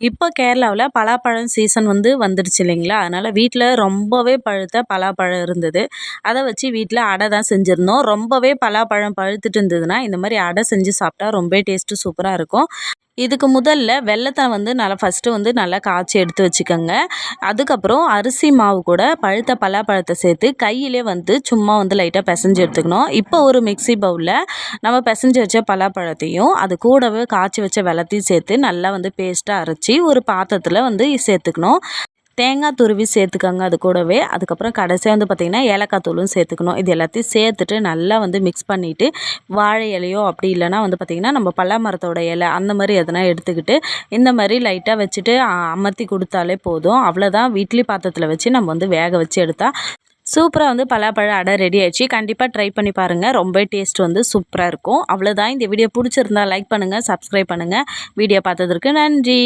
இப்போ கேரளாவில் பலாப்பழம் சீசன் வந்து வந்துடுச்சு இல்லைங்களா? அதனால் வீட்டில் ரொம்பவே பழுத்த பலாப்பழம் இருந்தது. அதை வச்சு வீட்டில் அடை தான் செஞ்சுருந்தோம். ரொம்பவே பலாப்பழம் பழுத்துட்டு இருந்ததுன்னா இந்த மாதிரி அடை செஞ்சு சாப்பிட்டா ரொம்ப டேஸ்ட்டு சூப்பராக இருக்கும். இதுக்கு முதல்ல வெள்ளத்தை வந்து நல்லா ஃபஸ்ட்டு வந்து நல்லா காய்ச்சி எடுத்து வச்சுக்கோங்க. அதுக்கப்புறம் அரிசி மாவு கூட பழுத்த பலாப்பழத்தை சேர்த்து கையிலே வந்து சும்மா வந்து லைட்டாக பிசைஞ்சு எடுத்துக்கணும். இப்போ ஒரு மிக்சி பவுலில் நம்ம பிசைஞ்சு வச்ச பலாப்பழத்தையும் அது கூடவே காய்ச்சி வச்ச வெள்ளத்தையும் சேர்த்து நல்லா வந்து பேஸ்ட்டாக அரைச்சி ஒரு பாத்திரத்தில் வந்து சேர்த்துக்கணும். தேங்காய் துருவி சேர்த்துக்கோங்க அது கூடவே. அதுக்கப்புறம் கடைசியாக வந்து பார்த்திங்கன்னா ஏலக்காய் தூளும் சேர்த்துக்கணும். இது எல்லாத்தையும் சேர்த்துட்டு நல்லா வந்து மிக்ஸ் பண்ணிவிட்டு வாழை இலையோ அப்படி இல்லைனா வந்து பார்த்திங்கன்னா நம்ம பல்லா மரத்தோட இலை அந்த மாதிரி எதனா எடுத்துக்கிட்டு இந்த மாதிரி லைட்டாக வச்சுட்டு அமர்த்தி கொடுத்தாலே போதும். அவ்வளோதான் இட்லி பாத்திரத்தில் வச்சு நம்ம வந்து வேக வச்சு எடுத்தால் சூப்பராக வந்து பலாப்பழ அடை ரெடி ஆயிடுச்சு. கண்டிப்பாக ட்ரை பண்ணி பாருங்கள் ரொம்ப டேஸ்ட் வந்து சூப்பராக இருக்கும். அவ்வளோதான் இந்த வீடியோ பிடிச்சிருந்தா லைக் பண்ணுங்கள் சப்ஸ்கிரைப் பண்ணுங்கள் வீடியோ பார்த்ததற்கு நன்றி.